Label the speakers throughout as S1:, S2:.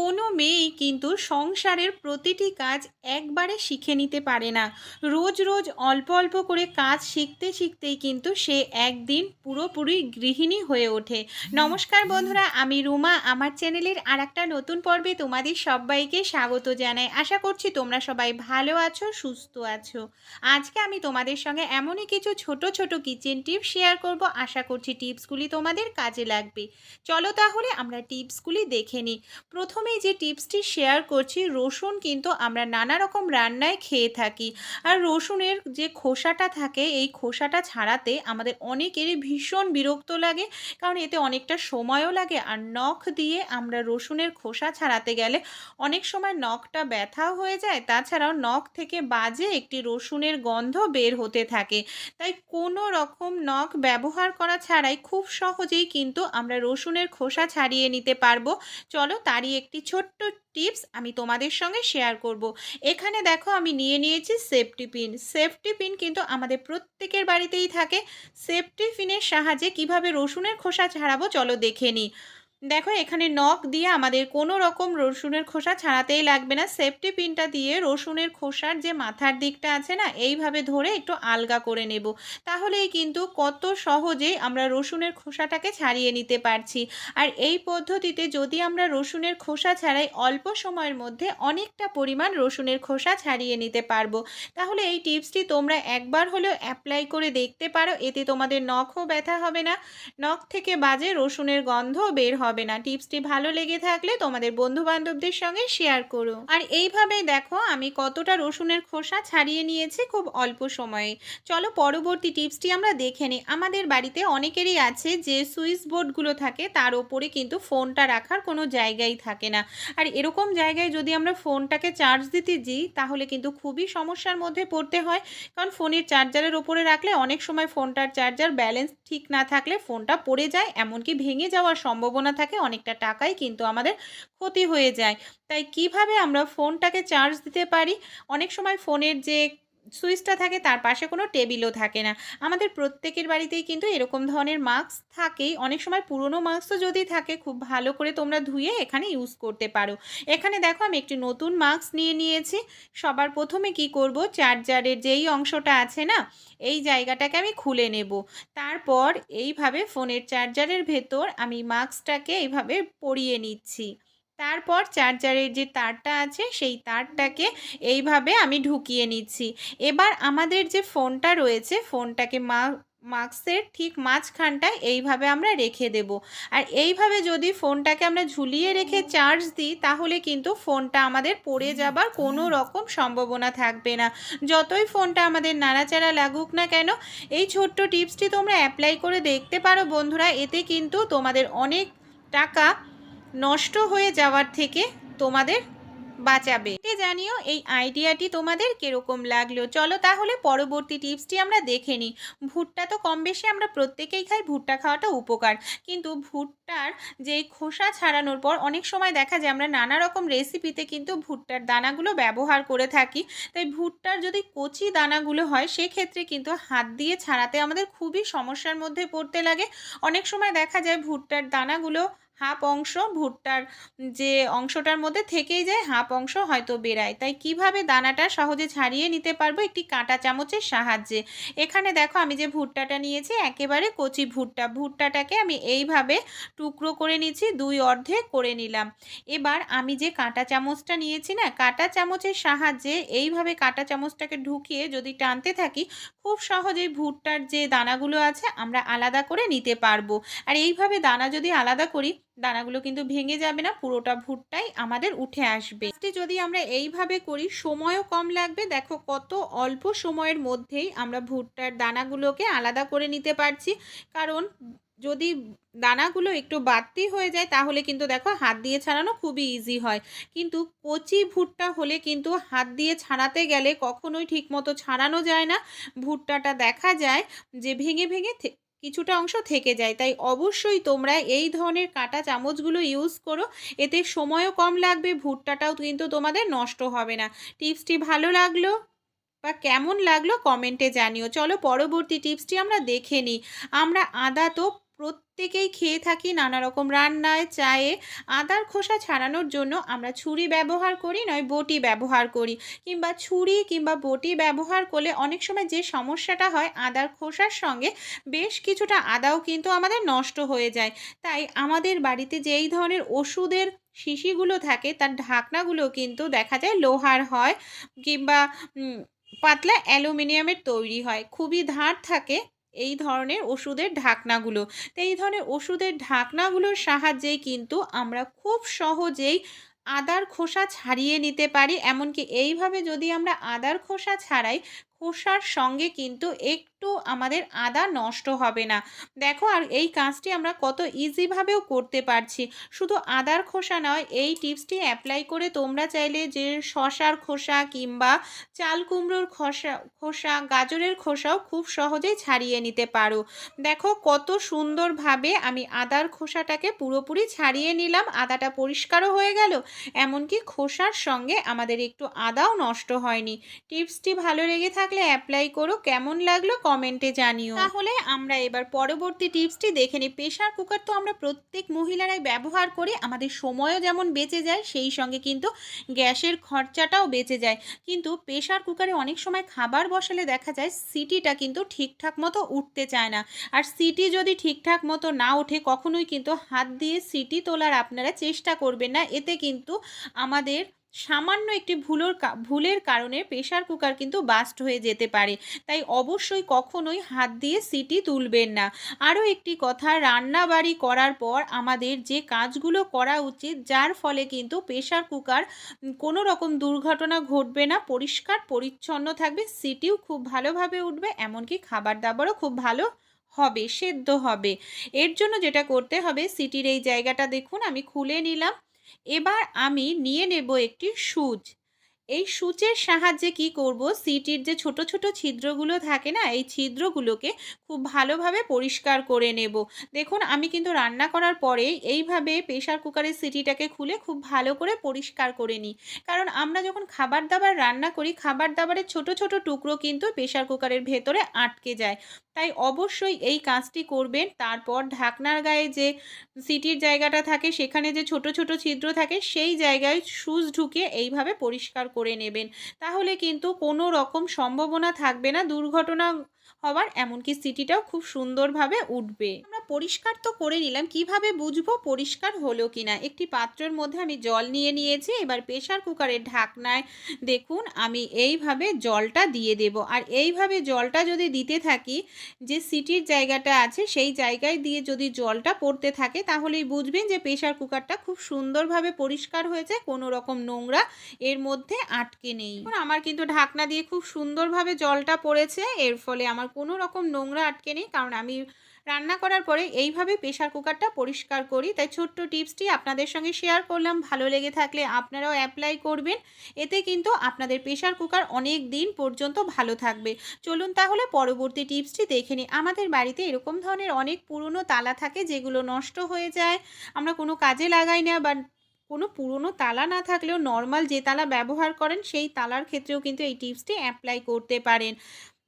S1: কোনো মেয়েই কিন্তু সংসারের প্রতিটি কাজ একবারে শিখে নিতে পারে না। রোজ রোজ অল্প অল্প করে কাজ শিখতে শিখতেই কিন্তু সে একদিন পুরোপুরি গৃহিণী হয়ে ওঠে। নমস্কার বন্ধুরা, আমি রুমা। আমার চ্যানেলের আর একটা নতুন পর্বে তোমাদের সবাইকে স্বাগত জানাই। আশা করছি তোমরা সবাই ভালো আছো, সুস্থ আছো। আজকে আমি তোমাদের সঙ্গে এমনই কিছু ছোট ছোট কিচেন টিপস শেয়ার করব। আশা করছি টিপসগুলি তোমাদের কাজে লাগবে। চলো তাহলে আমরা টিপসগুলি দেখে নিই। প্রথমেই যে টিপসটি শেয়ার করছি, রসুন কিন্তু আমরা নানা রকম রান্নায় খেয়ে থাকি। আর রসুনের যে খোসাটা থাকে, এই খোসাটা ছাড়াতে আমাদের অনেকেরই ভীষণ বিরক্ত লাগে, কারণ এতে অনেকটা সময়ও লাগে। আর নখ দিয়ে আমরা রসুনের খোসা ছাড়াতে গেলে অনেক সময় নখটা ব্যথাও হয়ে যায়। তাছাড়াও নখ থেকে বাজে একটি রসুনের গন্ধ বের হতে থাকে। তাই কোনো রকম নখ ব্যবহার করা ছাড়াই খুব সহজেই কিন্তু আমরা রসুনের খোসা ছাড়িয়ে নিতে পারব। চলো তারই একটি ছোট্ট টিপস আমি তোমাদের সঙ্গে শেয়ার করব। এখানে দেখো আমি নিয়ে নিয়েছি সেফটি পিন সেফটি পিন কিন্তু আমাদের প্রত্যেকের বাড়িতেই থাকে। সেফটি পিনের সাহায্যে কীভাবে রসুনের খোসা ছাড়াবো চলো দেখে নিই। দেখো, এখানে নখ দিয়ে আমাদের কোনো রকম রসুনের খোসা ছাড়াতেই লাগবে না। সেফটি পিনটা দিয়ে রসুনের খোসার যে মাথার দিকটা আছে না, এইভাবে ধরে একটু আলগা করে নেব। তাহলেই কিন্তু কত সহজেই আমরা রসুনের খোসাটাকে ছাড়িয়ে নিতে পারছি। আর এই পদ্ধতিতে যদি আমরা রসুনের খোসা ছাড়াই, অল্প সময়ের মধ্যে অনেকটা পরিমাণ রসুনের খোসা ছাড়িয়ে নিতে পারব। তাহলে এই টিপসটি তোমরা একবার হলেও অ্যাপ্লাই করে দেখতে পারো। এতে তোমাদের নখও ব্যথা হবে না। নখ থেকে বাজে রসুনের গন্ধ বের হবে। হবে না। টিপসটি ভালো লেগে থাকলে তোমাদের বন্ধু বান্ধবদের সঙ্গে শেয়ার করো। আর এইভাবেই দেখো, আমি কতটা রসুনের খোসা ছাড়িয়ে নিয়েছি খুব অল্প সময়ে। চলো পরবর্তী টিপসটি আমরা দেখে নিই। আমাদের বাড়িতে অনেকেরই আছে যে সুইচ বোর্ডগুলো থাকে, তার ওপরে কিন্তু ফোনটা রাখার কোনো জায়গাই থাকে না। আর এরকম জায়গায় যদি আমরা ফোনটাকে চার্জ দিতে যাই, তাহলে কিন্তু খুবই সমস্যার মধ্যে পড়তে হয়। কারণ ফোনের চার্জারের ওপরে রাখলে অনেক সময় ফোনটার চার্জার ব্যালেন্স ঠিক না থাকলে ফোনটা পড়ে যায়, এমনকি ভেঙে যাওয়ার সম্ভাবনা থাকে অনেকটা টাকাই কিন্তু আমাদের ক্ষতি হয়ে যায়। তাই কীভাবে আমরা ফোনটাকে চার্জ দিতে পারি? অনেক সময় ফোনের যে সুইচটা থাকে, তার পাশে কোনো টেবিলও থাকে না। আমাদের প্রত্যেকের বাড়িতেই কিন্তু এরকম ধরনের মাস্ক থাকেই। অনেক সময় পুরনো মাস্কও যদি থাকে, খুব ভালো করে তোমরা ধুয়ে এখানে ইউজ করতে পারো। এখানে দেখো, আমি একটি নতুন মাস্ক নিয়ে নিয়েছি। সবার প্রথমে কি করব? চার্জারের যেই অংশটা আছে না, এই জায়গাটাকে আমি খুলে নেব। তারপর এইভাবে ফোনের চার্জারের ভেতর আমি মাস্কটাকে এইভাবে পরিয়ে নিচ্ছি। তারপর চার্জারের যে তারটা আছে, সেই তারটাকে এইভাবে আমি ঢুকিয়ে নিচ্ছি। এবার আমাদের যে ফোনটা রয়েছে, ফোনটাকে মা, মাস্কের ঠিক মাঝখানটায় এইভাবে আমরা রেখে দেব। আর এইভাবে যদি ফোনটাকে আমরা ঝুলিয়ে রেখে চার্জ দিই, তাহলে কিন্তু ফোনটা আমাদের পড়ে যাবার কোনো রকম সম্ভাবনা থাকবে না। যতই ফোনটা আমাদের নাড়াচাড়া লাগুক না কেন, এই ছোট্ট টিপসটি তোমরা অ্যাপ্লাই করে দেখতে পারো বন্ধুরা, এতে কিন্তু তোমাদের অনেক টাকা নষ্ট হয়ে যাওয়ার থেকে তোমাদের বাঁচাবে। জানিও, এই আইডিয়াটি তোমাদের কীরকম লাগল? চলো তাহলে পরবর্তী টিপসটি আমরা দেখে নিই। ভুট্টা তো কম বেশি আমরা প্রত্যেকেই খাই, ভুট্টা খাওয়াটা উপকার। কিন্তু ভুট্টার যে খোসা ছাড়ানোর পর অনেক সময় দেখা যায় আমরা নানা রকম রেসিপিতে কিন্তু ভুট্টার দানাগুলো ব্যবহার করে থাকি। তাই ভুট্টার যদি কচি দানাগুলো হয়, সেক্ষেত্রে কিন্তু হাত দিয়ে ছাড়াতে আমাদের খুবই সমস্যার মধ্যে পড়তে লাগে। অনেক সময় দেখা যায় ভুট্টার দানাগুলো হাফ অংশ ভুট্টার যে অংশটার মধ্যে থেকেই যায়, হাফ অংশ হয়তো বেরায় তাই কীভাবে দানাটা সহজে ছাড়িয়ে নিতে পারব একটি কাঁটা চামচের সাহায্যে? এখানে দেখো আমি যে ভুট্টাটা নিয়েছি, একেবারে কচি ভুট্টা। ভুট্টাটাকে আমি এইভাবে টুকরো করে নিচ্ছি দুই অর্ধে করে নিলাম। এবার আমি যে কাঁটা চামচটা নিয়েছি না, কাঁটা চামচের সাহায্যে এইভাবে কাঁটা চামচটাকে ঢুকিয়ে যদি টানতে থাকি, খুব সহজেই ভুট্টার যে দানাগুলো আছে, আমরা আলাদা করে নিতে পারব। আর এইভাবে দানা যদি আলাদা করি দানাগুলো কিন্তু ভেঙে যাবে না, পুরোটা ভুট্টাই আমাদের উঠে আসবে। যদি আমরা এইভাবে করি, সময়ও কম লাগবে। দেখো কত অল্প সময়ের মধ্যেই আমরা ভুট্টার দানাগুলোকে আলাদা করে নিতে পারছি। কারণ যদি দানাগুলো একটু বাড়তি হয়ে যায়, তাহলে কিন্তু দেখো হাত দিয়ে ছাড়ানো খুবই ইজি হয়। কিন্তু কচি ভুট্টা হলে কিন্তু হাত দিয়ে ছাড়াতে গেলে কখনোই ঠিকমতো ছাড়ানো যায় না। ভুট্টাটা দেখা যায় যে ভেঙে ভেঙে কিছুটা অংশ থেকে যায়। তাই অবশ্যই তোমরা এই ধরনের কাঁটা চামচগুলো ইউজ করো। এতে সময়ও কম লাগবে, ভুট্টাটাও কিন্তু তোমাদের নষ্ট হবে না। টিপসটি ভালো লাগল বা কেমন লাগল কমেন্টে জানিও। চলো পরবর্তী টিপসটি আমরা দেখে নিই। আমরা আদা তো প্রত্যেকেই খেয়ে থাকি নানা রকম রান্নায়, চায়ে। আদার খোসা ছাড়ানোর জন্য আমরা ছুরি ব্যবহার করি, নয় বটি ব্যবহার করি। কিংবা ছুরি কিংবা বটি ব্যবহার করলে অনেক সময় যে সমস্যাটা হয়, আদার খোসার সঙ্গে বেশ কিছুটা আদাও কিন্তু আমাদের নষ্ট হয়ে যায়। তাই আমাদের বাড়িতে যে এই ধরনের ওষুধের শিশিগুলো থাকে, তার ঢাকনাগুলো কিন্তু দেখা যায় লোহার হয় কিংবা পাতলা অ্যালুমিনিয়ামের তৈরি হয়। খুবই ধার থাকে। এই ধরনের ওষুধের ঢাকনাগুলো। তো এই ধরনের ওষুধের ঢাকনাগুলোর সাহায্যেই কিন্তু আমরা খুব সহজেই আদার খোসা ছাড়িয়ে নিতে পারি। এমনকি এইভাবে যদি আমরা আদার খোসা ছাড়াই খোসার সঙ্গে কিন্তু একটু আমাদের আদা নষ্ট হবে না। দেখো, আর এই কাজটি আমরা কত ইজিভাবেও করতে পারছি। শুধু আদার খোসা নয়, এই টিপসটি অ্যাপ্লাই করে তোমরা চাইলে যে শশার খোসা কিংবা চাল কুমড়োর খোসা খোসা, গাজরের খোসাও খুব সহজেই ছাড়িয়ে নিতে পারো। দেখো, কত সুন্দরভাবে আমি আদার খোসাটাকে পুরোপুরি ছাড়িয়ে নিলাম, আদাটা পরিষ্কারও হয়ে গেল, এমনকি খোসার সঙ্গে আমাদের একটু আদাও নষ্ট হয়নি। টিপসটি ভালো লেগে থাকলে অ্যাপ্লাই করো, কেমন লাগল কমেন্টে জানিও। তাহলে আমরা এবার পরবর্তী টিপসটি দেখে নিই। প্রেশার কুকার তো আমরা প্রত্যেক মহিলারাই ব্যবহার করি, আমাদের সময়ও যেমন বেঁচে যায়, সেই সঙ্গে কিন্তু গ্যাসের খরচাটাও বেঁচে যায়। কিন্তু প্রেশার কুকারে অনেক সময় খাবার বসালে দেখা যায় সিটিটা কিন্তু ঠিকঠাক মতো উঠতে চায় না। আর সিটি যদি ঠিকঠাক মতো না ওঠে, কখনোই কিন্তু হাত দিয়ে সিটি তোলার আপনারা চেষ্টা করবেন না। এতে কিন্তু আমাদের সামান্য একটি ভুলোর ভুলের কারণে প্রেশার কুকার কিন্তু বাস্ট হয়ে যেতে পারে। তাই অবশ্যই কখনোই হাত দিয়ে সিটি তুলবেন না। আরও একটি কথা রান্না বাড়ি করার পর আমাদের যে কাজগুলো করা উচিত, যার ফলে কিন্তু প্রেশার কুকার কোনো রকম দুর্ঘটনা ঘটবে না, পরিষ্কার, পরিচ্ছন্ন থাকবে, সিটিও খুব ভালোভাবে উঠবে, এমনকি খাবার দাবারও খুব ভালো হবে, সেদ্ধ হবে। এর জন্য যেটা করতে হবে, সিটির এই জায়গাটা দেখুন, আমি খুলে নিলাম। এবার আমি নিয়ে নেব একটি সুচ। এই সূচের সাহায্যে কি করব? সিটির যে ছোট ছোট ছিদ্রগুলো থাকে না, এই ছিদ্রগুলোকে খুব ভালোভাবে পরিষ্কার করে নেব। দেখুন, আমি কিন্তু রান্না করার পরে এইভাবে প্রেশার কুকারের সিটিটাকে খুলে খুব ভালো করে পরিষ্কার করে নিই। কারণ আমরা যখন খাবার দাবার রান্না করি, খাবার দাবারের ছোট ছোট টুকরো কিন্তু প্রেশার কুকারের ভেতরে আটকে যায়। তাই অবশ্যই এই কাজটি করবেন। তারপর ঢাকনার গায়ে যে সিটির জায়গাটা থাকে, সেখানে যে ছোট ছোট ছিদ্র থাকে, সেই জায়গায় সুজ ঢুকে এইভাবে পরিষ্কার করে নেবেন। তাহলে কিন্তু কোনো রকম সম্ভাবনা থাকবে না, দুর্ঘটনা হওয়ার, এমনকি সিটিটাও খুব সুন্দরভাবে উঠবে। আমরা পরিষ্কার তো করে নিলাম, কীভাবে বুঝব পরিষ্কার হলো কিনা? একটি পাত্রের মধ্যে আমি জল নিয়ে নিয়েছি, এবার প্রেশার কুকারের ঢাকনায় দেখুন, আমি এইভাবে জলটা দিয়ে দেব। আর এইভাবে জলটা যদি দিতে থাকি, যে সিটির জায়গাটা আছে, সেই জায়গায় দিয়ে যদি জলটা পড়তে থাকে, তাহলেই বুঝবেন যে প্রেশার কুকারটা খুব সুন্দরভাবে পরিষ্কার হয়েছে, কোনো রকম নোংরা এর মধ্যে আটকে নেই। আমার কিন্তু ঢাকনা দিয়ে খুব সুন্দরভাবে জলটা পড়েছে, এর ফলে আমার কোনো রকম নোংরা আটকে নেই। কারণ আমি রান্না করার পরে এইভাবে প্রেশার কুকারটা পরিষ্কার করি। তাই ছোট্ট টিপসটি আপনাদের সঙ্গে শেয়ার করলাম। ভালো লেগে থাকলে আপনারাও অ্যাপ্লাই করবেন। এতে কিন্তু আপনাদের প্রেশার কুকার অনেক দিন পর্যন্ত ভালো থাকবে। চলুন তাহলে পরবর্তী টিপসটি দেখে নিই। আমাদের বাড়িতে এরকম ধরনের অনেক পুরনো তালা থাকে যেগুলো নষ্ট হয়ে যায়। আমরা কোনো কাজে লাগাই না বা কোনো পুরনো তালা না থাকলেও নর্মাল যে তালা ব্যবহার করেন সেই তালার ক্ষেত্রেও কিন্তু এই টিপসটি অ্যাপ্লাই করতে পারেন।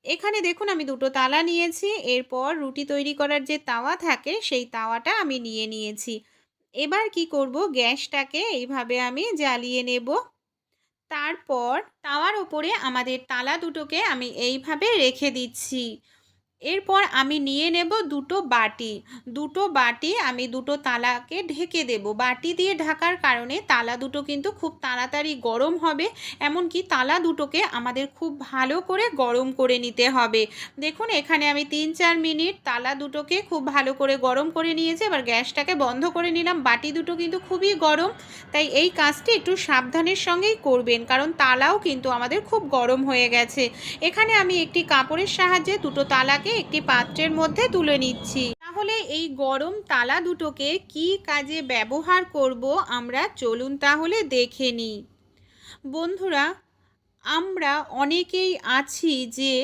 S1: এখানে দেখুন আমি দুটো তালা নিয়েছি, এরপর রুটি তৈরি করার যে তাওয়া থাকে সেই তাওয়াটা আমি নিয়ে নিয়েছি। এবার কি করব? গ্যাসটাকে এইভাবে আমি জ্বালিয়ে নেব। তারপর তাওয়ার ওপরে আমাদের তালা দুটোকে আমি এইভাবে রেখে দিচ্ছি। এরপর আমি নিয়ে নেব দুটো বাটি। দুটো বাটি আমি দুটো তালাকে ঢেকে দেব। বাটি দিয়ে ঢাকার কারণে তালা দুটো কিন্তু খুব তাড়াতাড়ি গরম হবে, এমনকি তালা দুটোকে আমাদের খুব ভালো করে গরম করে নিতে হবে। দেখুন, এখানে আমি তিন চার মিনিট তালা দুটোকে খুব ভালো করে গরম করে নিয়েছি, এবার গ্যাসটাকে বন্ধ করে নিলাম। বাটি দুটো কিন্তু খুবই গরম, তাই এই কাজটি একটু সাবধানের সঙ্গেই করবেন, কারণ তালাও কিন্তু আমাদের খুব গরম হয়ে গেছে। এখানে আমি একটি কাপড়ের সাহায্যে দুটো তালাকে একটি পাত্রের মধ্যে তুলে নিচ্ছি। তাহলে এই গরম তালা দুটোকে কি কাজে ব্যবহার করব আমরা চলুন তাহলে দেখে নিই। বন্ধুরা, আমরা অনেকেই আছি যে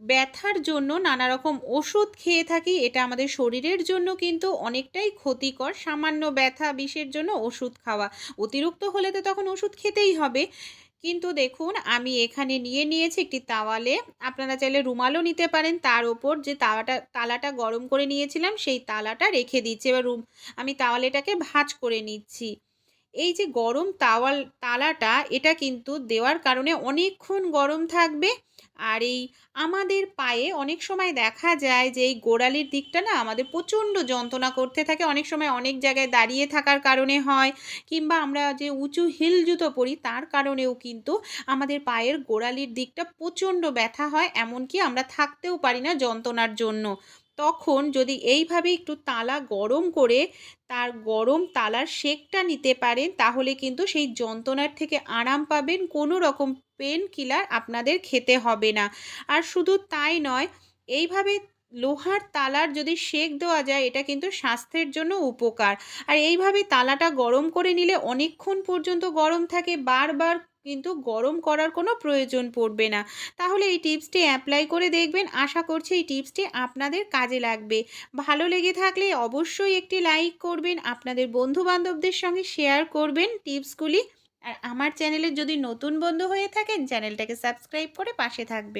S1: ব্যথার জন্য নানা রকম ওষুধ খেয়ে থাকি, এটা আমাদের শরীরের জন্য কিন্তু অনেকটাই ক্ষতিকর, সামান্য ব্যথা, বিষের জন্য ওষুধ খাওয়া। অতিরিক্ত হলে তো তখন ওষুধ খেতেই হবে। কিন্তু দেখুন, আমি এখানে নিয়ে নিয়েছি একটি তাওয়ালে। আপনারা চাইলে রুমালও নিতে পারেন। তার ওপর যে তাওয়াটা, তালাটা গরম করে নিয়েছিলাম, সেই তালাটা রেখে দিচ্ছি। এবার রুম, আমি তাওয়ালেটাকে ভাঁজ করে নিচ্ছি। এই যে গরম তাওয়াল, তালাটা, এটা কিন্তু দেওয়ার কারণে অনেকক্ষণ গরম থাকবে। আর এই আমাদের পায়ে অনেক সময় দেখা যায় যে এই গোড়ালির দিকটা না আমাদের প্রচণ্ড যন্ত্রণা করতে থাকে। অনেক সময় অনেক জায়গায় দাঁড়িয়ে থাকার কারণে হয় কিংবা আমরা যে উঁচু হিল জুতো পরি, তার কারণেও কিন্তু আমাদের পায়ের গোড়ালির দিকটা প্রচণ্ড ব্যথা হয়। এমনকি আমরা থাকতেও পারি না যন্ত্রণার জন্য। তখন যদি এইভাবে একটু তালা গরম করে তার গরম তালার সেকটা নিতে পারেন, তাহলে কিন্তু সেই যন্ত্রণার থেকে আরাম পাবেন। কোনো রকম পেন কিলার আপনাদের খেতে হবে না। আর শুধু তাই নয়, এইভাবে লোহার তালার যদি সেক দেওয়া যায়, এটা কিন্তু স্বাস্থ্যের জন্য উপকার। আর এইভাবে তালাটা গরম করে নিলে অনেকক্ষণ পর্যন্ত গরম থাকে, বারবার কিন্তু গরম করার কোনো প্রয়োজন পড়বে না। তাহলে এই টিপসটি অ্যাপ্লাই করে দেখবেন। আশা করছি এই টিপসটি আপনাদের কাজে লাগবে। ভালো লেগে থাকলে অবশ্যই একটি লাইক করবেন, আপনাদের বন্ধু বান্ধবদের সঙ্গে শেয়ার করবেন টিপসগুলি। আর আমার চ্যানেলের যদি নতুন বন্ধু হয়ে থাকেন, চ্যানেলটাকে সাবস্ক্রাইব করে পাশে থাকবেন।